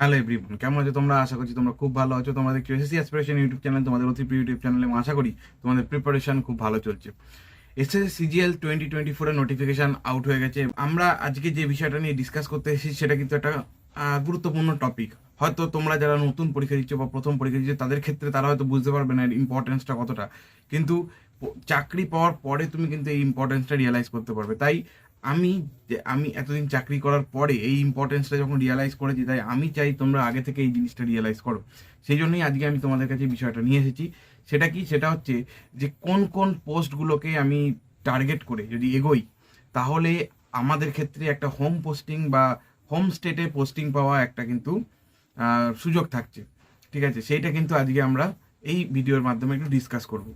Hello everyone কেমন আছো তোমরা? আশা করছি তোমরা খুব ভালো আছো। তোমাদের কিউএসসি অ্যাসপিরেশন ইউটিউব চ্যানেল তোমাদের অতি প্রিয় ইউটিউব চ্যানেলে আশা করি তোমাদের প্রিপারেশন খুব ভালো চলছে। এসএসসি সিজিএল টোয়েন্টি টোয়েন্টি ফোরের নোটিফিকেশন আউট হয়ে গেছে। আমরা আজকে যে বিষয়টা নিয়ে ডিসকাস করতে এসেছি, সেটা কিন্তু একটা গুরুত্বপূর্ণ টপিক হয়তো তোমরা যারা নতুন পরীক্ষা দিচ্ছ বা প্রথম পরীক্ষা দিচ্ছ, তাদের ক্ষেত্রে তারা হয়তো বুঝতে পারবে না এর ইম্পর্টেন্সটা কতটা। কিন্তু চাকরি পাওয়ার পরে তুমি কিন্তু এই ইম্পর্টেন্সটা রিয়েলাইজ করতে পারবে। তাই আমি আমি এতদিন চাকরি করার পরে এই ইম্পর্টেন্সটা যখন রিয়েলাইজ করেছি, তাই আমি চাই তোমরা আগে থেকে এই জিনিসটা রিয়েলাইজ করো। সেই জন্যই আজকে আমি তোমাদের কাছে বিষয়টা নিয়ে এসেছি। সেটা কি? সেটা হচ্ছে যে, কোন কোন পোস্টগুলোকে আমি টার্গেট করে যদি এগোই, তাহলে আমাদের ক্ষেত্রে একটা হোম পোস্টিং বা হোম স্টেটে পোস্টিং পাওয়া একটা কিন্তু সুযোগ থাকছে। ঠিক আছে? সেইটা কিন্তু আজকে আমরা এই ভিডিওর মাধ্যমে একটু ডিসকাস করব।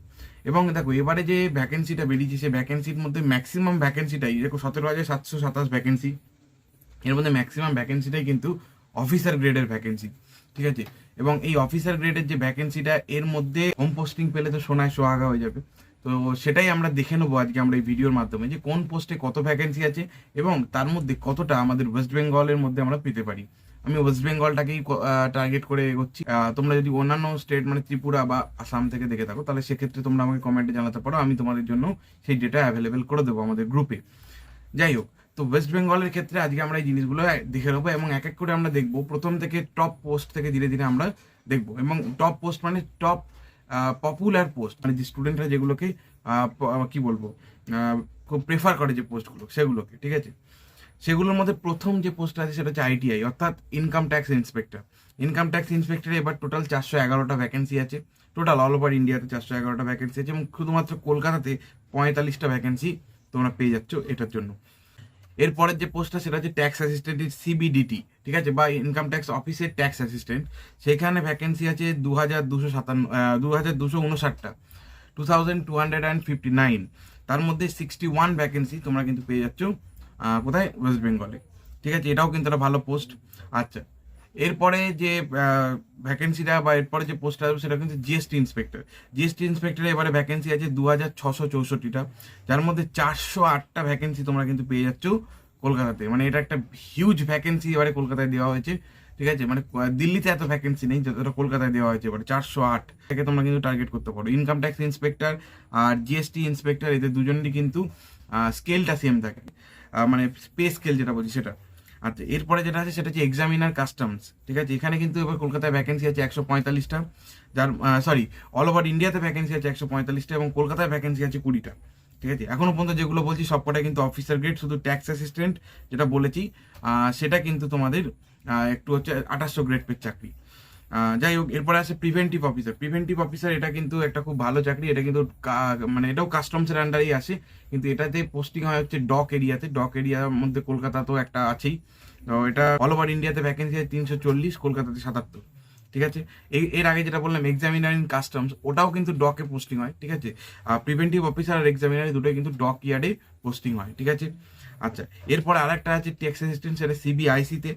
এবং দেখো, এবারে যে ভ্যাকেন্সিটা বেরিয়েছে, সেই ভ্যাকেন্সির মধ্যে ম্যাক্সিমাম ভ্যাকেন্সিটাই দেখো, সতেরো হাজার সাতশো সাতাশ ভ্যাকেন্সি এর মধ্যে ম্যাক্সিমাম ভ্যাকেন্সিটাই কিন্তু অফিসার গ্রেডের ভ্যাকেন্সি ঠিক আছে? এবং এই অফিসার গ্রেডের যে ভ্যাকেন্সিটা এর মধ্যে হোম পোস্টিং পেলে তো সোনায় সোহাগা হয়ে যাবে। তো সেটাই আমরা দেখে নেব আজকে আমরা এই ভিডিওর মাধ্যমে, যে কোন পোস্টে কত ভ্যাকেন্সি আছে এবং তার মধ্যে কতটা আমাদের ওয়েস্ট বেঙ্গলের মধ্যে আমরা পেতে পারি। আমি ওয়েস্ট বেঙ্গলটাকেই টার্গেট করে এগোচ্ছি। তোমরা যদি অন্যান্য স্টেট মানে ত্রিপুরা বা আসাম থেকে দেখে থাকো, তাহলে সেক্ষেত্রে তোমরা আমাকে কমেন্টে জানাতে পারো। আমি তোমাদের জন্য সেই ডেটা অ্যাভেলেবেল করে দেবো আমাদের গ্রুপে যাই হোক, তো ওয়েস্ট বেঙ্গলের ক্ষেত্রে আজকে আমরা এই জিনিসগুলো দেখে নেব এবং এক এক করে আমরা দেখব। প্রথম থেকে টপ পোস্ট থেকে ধীরে ধীরে আমরা দেখব। এবং টপ পোস্ট মানে টপ পপুলার পোস্ট মানে যে স্টুডেন্টরা যেগুলোকে কি বলব খুব প্রেফার করে যে পোস্টগুলো সেগুলোকে, ঠিক আছে? সেগুলোর মধ্যে প্রথম যে পোস্ট আছে সেটা হচ্ছে আইটিআই অর্থাৎ income tax inspector income tax ইন্সপেক্টরে এবার টোটাল চারশো এগারোটা ভ্যাকেন্সি আছে। টোটাল অল ওভার ইন্ডিয়াতে চারশো এগারোটা ভ্যাকেন্সি আছে এবং শুধুমাত্র কলকাতাতে পঁয়তাল্লিশটা ভ্যাকেন্সি তোমরা পেয়ে যাচ্ছ এটার জন্য। এরপরের যে পোস্টটা সেটা হচ্ছে ট্যাক্স অ্যাসিস্ট্যান্ট সিবিডিটি ঠিক আছে? বা ইনকাম ট্যাক্স অফিসের ট্যাক্স অ্যাসিস্ট্যান্ট সেখানে ভ্যাকেন্সি আছে দু হাজার দুশো সাতান্ন দু হাজার দুশো উনষাটটা। Two thousand two hundred and fifty nine তার মধ্যে সিক্সটি ওয়ান ভ্যাকেন্সি তোমরা কিন্তু পেয়ে যাচ্ছ। কোথায়? ওয়েস্ট বেঙ্গলে ঠিক আছে? এটাও কিন্তু একটা ভালো পোস্ট আচ্ছা। এরপরে যে ভ্যাকেন্সিটা বা এরপরে যে পোস্টটা আসবে, সেটা কিন্তু জিএসটি ইন্সপেক্টর জিএসটি ইন্সপেক্টরে এবারে ভ্যাকেন্সি আছে দু হাজার ছশো চৌষট্টিটা। যার মধ্যে চারশো আটটা ভ্যাকেন্সি তোমরা কিন্তু পেয়ে যাচ্ছ কলকাতাতে। মানে এটা একটা হিউজ ভ্যাকেন্সি এবারে কলকাতায় দেওয়া হয়েছে। ঠিক আছে? মানে দিল্লিতে এত ভ্যাকেন্সি নেই, যতটা কলকাতায় দেওয়া হয়েছে এবারে। চারশো আট। থেকে তোমরা কিন্তু টার্গেট করতে পারো। ইনকাম ট্যাক্স ইন্সপেক্টর আর জিএসটি ইন্সপেক্টর এদের দুজনেরই কিন্তু স্কেলটা সেম থাকে। মানে পে স্কেল যেটা বলছি সেটা। আচ্ছা এরপরে যেটা আছে সেটা হচ্ছে এক্সামিনার কাস্টমস ঠিক আছে? এখানে কিন্তু এবার কলকাতায় ভ্যাকেন্সি আছে একশো পঁয়তাল্লিশটা, যার সরি অল ওভার ইন্ডিয়াতে ভ্যাকেন্সি আছে একশো পঁয়তাল্লিশটা এবং কলকাতায় ভ্যাকেন্সি আছে কুড়িটা, ঠিক আছে? এখনও পর্যন্ত যেগুলো বলছি সবকটা কিন্তু অফিসার গ্রেড শুধু ট্যাক্স অ্যাসিস্ট্যান্ট যেটা বলেছি সেটা কিন্তু তোমাদের একটু হচ্ছে আঠাশশো গ্রেড পের চাকরি। যাই হোক, এরপরে আছে প্রিভেন্টিভ অফিসার প্রিভেন্টিভ অফিসার এটা কিন্তু একটা খুব ভালো চাকরি, এটা কিন্তু মানে এটাও কাস্টমসের আন্ডারেই আসে কিন্তু এটাতে পোস্টিং হয় হচ্ছে ডক এরিয়াতে। ডক এরিয়ার মধ্যে কলকাতা তো একটা আছেই। তো এটা অল ওভার ইন্ডিয়াতে ভ্যাকেন্সি আছে তিনশো চল্লিশ, কলকাতাতে সাতাত্তর। ঠিক আছে? এই এর আগে যেটা বললাম এক্সামিনার ইন কাস্টমস ওটাও কিন্তু ডকে পোস্টিং হয়। ঠিক আছে? আর প্রিভেন্টিভ অফিসার আর এক্সামিনার দুটোই কিন্তু ডক ইয়ার্ডে পোস্টিং হয়। ঠিক আছে? আচ্ছা এরপর আরেকটা আছে ট্যাক্স অ্যাসিস্ট্যান্ট সেটা সিবিআইসিতে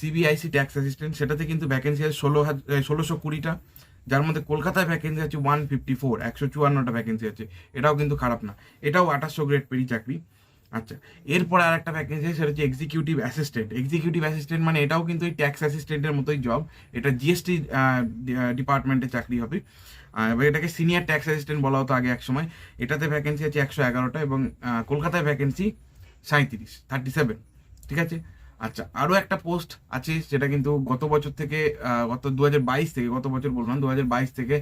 সিবিআইসি ট্যাক্স অ্যাসিস্ট্যান্ট সেটাতে কিন্তু ভ্যাকেন্সি আছে ষোলো হাজার ষোলোশো কুড়িটা। যার মধ্যে কলকাতায় ভ্যাকেন্সি আছে ওয়ান ফিফটি ফোর একশো চুয়ান্নটা ভ্যাকেন্সি আছে। এটাও কিন্তু খারাপ না। এটাও আঠাশশো গ্রেড পেরি চাকরি। আচ্ছা এরপরে আর একটা ভ্যাকেন্সি আছে, সেটা হচ্ছে এক্সিকিউটিভ অ্যাসিস্ট্যান্ট এক্সিকিউটিভ অ্যাসিস্ট্যান্ট মানে এটাও কিন্তু ওই ট্যাক্স অ্যাসিস্ট্যান্টের মতোই জব এটা জিএসটি ডিপার্টমেন্টে চাকরি হবে। এবার এটাকে সিনিয়র ট্যাক্স অ্যাসিস্ট্যান্ট বলা হতো আগে এক সময়। এটাতে ভ্যাকেন্সি আছে একশো এগারোটা এবং কলকাতায় ভ্যাকেন্সি সাঁত্রিশ থার্টি সেভেন ঠিক আছে? আচ্ছা আরও একটা পোস্ট আছে যেটা কিন্তু গত বছর থেকে গত দু হাজার বাইশ থেকে, গত বছর বললাম দু হাজার বাইশ থেকে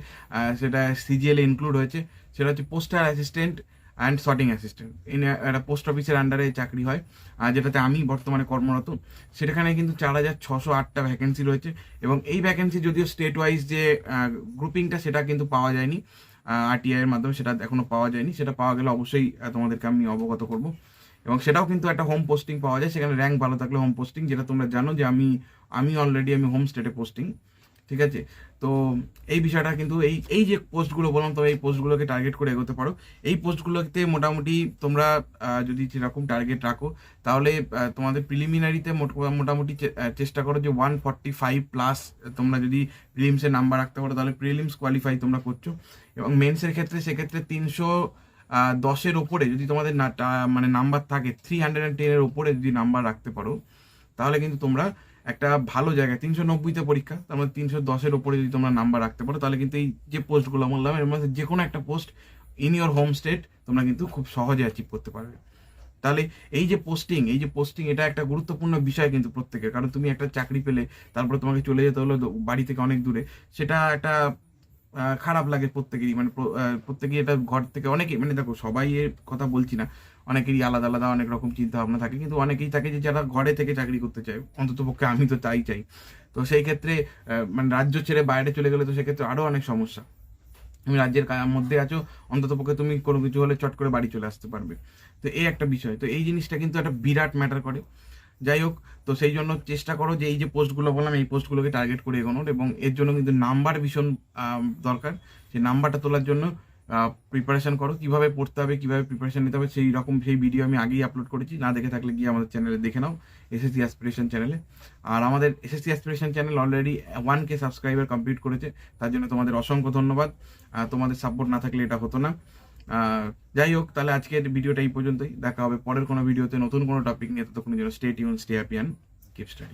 সেটা সিজিএল ইনক্লুড হয়েছে, সেটা হচ্ছে postal assistant and sorting assistant একটা পোস্ট অফিসের আন্ডারে চাকরি হয়, আর যেটাতে আমি বর্তমানে কর্মরত, সেখানে কিন্তু চার হাজার ছশো আটটা ভ্যাকেন্সি রয়েছে, এবং এই ভ্যাকেন্সি যদিও স্টেট ওয়াইজ যে গ্রুপিংটা সেটা কিন্তু পাওয়া যায়নি আরটিআই এর মাধ্যমে, সেটা এখনও পাওয়া যায়নি, সেটা পাওয়া গেলে অবশ্যই তোমাদেরকে আমি অবগত করব। এবং সেটাও কিন্তু একটা হোম পোস্টিং পাওয়া যায়। সেখানে র্যাঙ্ক ভালো থাকলে হোম পোস্টিং যেটা তোমরা জানো যে আমি আমি অলরেডি আমি হোম স্টেটে পোস্টিং ঠিক আছে? তো এই বিষয়টা কিন্তু এই এই যে পোস্টগুলো বললাম তো এই পোস্টগুলোকে টার্গেট করে এগোতে পারো। এই পোস্টগুলোতে মোটামুটি তোমরা যদি সেরকম টার্গেট রাখো, তাহলে তোমাদের প্রিলিমিনারিতে মোটামুটি চেষ্টা করো যে ওয়ান ফর্টি ফাইভ প্লাস তোমরা যদি প্রিলিমসের নাম্বার রাখতে পারো, তাহলে প্রিলিমস কোয়ালিফাই তোমরা করছ। এবং মেন্সের ক্ষেত্রে, সেক্ষেত্রে তিনশো দশের ওপরে যদি তোমাদের না মানে নাম্বার থাকে থ্রি হান্ড্রেড অ্যান্ড টেনের ওপরে যদি নাম্বার রাখতে পারো, তাহলে কিন্তু তোমরা একটা ভালো জায়গায় তিনশো নব্বইতে পরীক্ষা, তার মধ্যে তিনশো দশের ওপরে যদি তোমরা নাম্বার রাখতে পারো, তাহলে কিন্তু এই যে পোস্টগুলো বললাম, এর মধ্যে যে কোনো একটা post in your home state তোমরা কিন্তু খুব সহজে অ্যাচিভ করতে পারবে। তাহলে এই যে পোস্টিং এই যে পোস্টিং এটা একটা গুরুত্বপূর্ণ বিষয় কিন্তু প্রত্যেকের, কারণ তুমি একটা চাকরি পেলে, তারপরে তোমাকে চলে যেতে হলো, বাড়ি থেকে অনেক দূরে, সেটা একটা খারাপ লাগে প্রত্যেকেরই। মানে প্র- প্রত্যেকেই এটা ঘর থেকে অনেকেই মানে দেখো, সবাই এর কথা বলছি না। অনেকেরই আলাদা আলাদা, অনেক রকম চিন্তা ভাবনা থাকে। কিন্তু অনেকেই থাকে যে, যারা ঘরে থেকে চাকরি করতে চায়। অন্তত পক্ষে আমি তো তাই চাই। তো সেই ক্ষেত্রে মানে রাজ্য ছেড়ে বাইরে চলে গেলে তো সেক্ষেত্রে আরও অনেক সমস্যা। তুমি রাজ্যের মধ্যে আছো অন্তত পক্ষে তুমি কোনো কিছু হলে চট করে বাড়ি চলে আসতে পারবে। তো এই একটা বিষয়। তো এই জিনিসটা কিন্তু একটা বিরাট ম্যাটার করে। যাই হোক, তো সেই জন্য চেষ্টা করো যে এই যে পোস্টগুলো বললাম, এই পোস্টগুলোকে টার্গেট করে এগোনোর এবং এর জন্য কিন্তু নাম্বার ভীষণ দরকার। সেই নাম্বারটা তোলার জন্য প্রিপারেশন করো। কীভাবে পড়তে হবে, কীভাবে প্রিপারেশন নিতে হবে, সেই রকম সেই ভিডিও আমি আগেই আপলোড করেছি। না দেখে থাকলে গিয়ে আমাদের চ্যানেলে দেখে নাও এসএসসি অ্যাসপিরেশন চ্যানেলে আর আমাদের SSC aspiration channel already one K subscriber complete করেছে। তার জন্য তোমাদের অসংখ্য ধন্যবাদ। তোমাদের সাপোর্ট না থাকলে এটা হতো না। যাই হোক তাহলে আজকের ভিডিওটা এই পর্যন্তই। দেখা হবে পরের কোনো ভিডিওতে নতুন কোনো টপিক নিয়ে। ততক্ষণের জন্য stay tune stay happy and keep study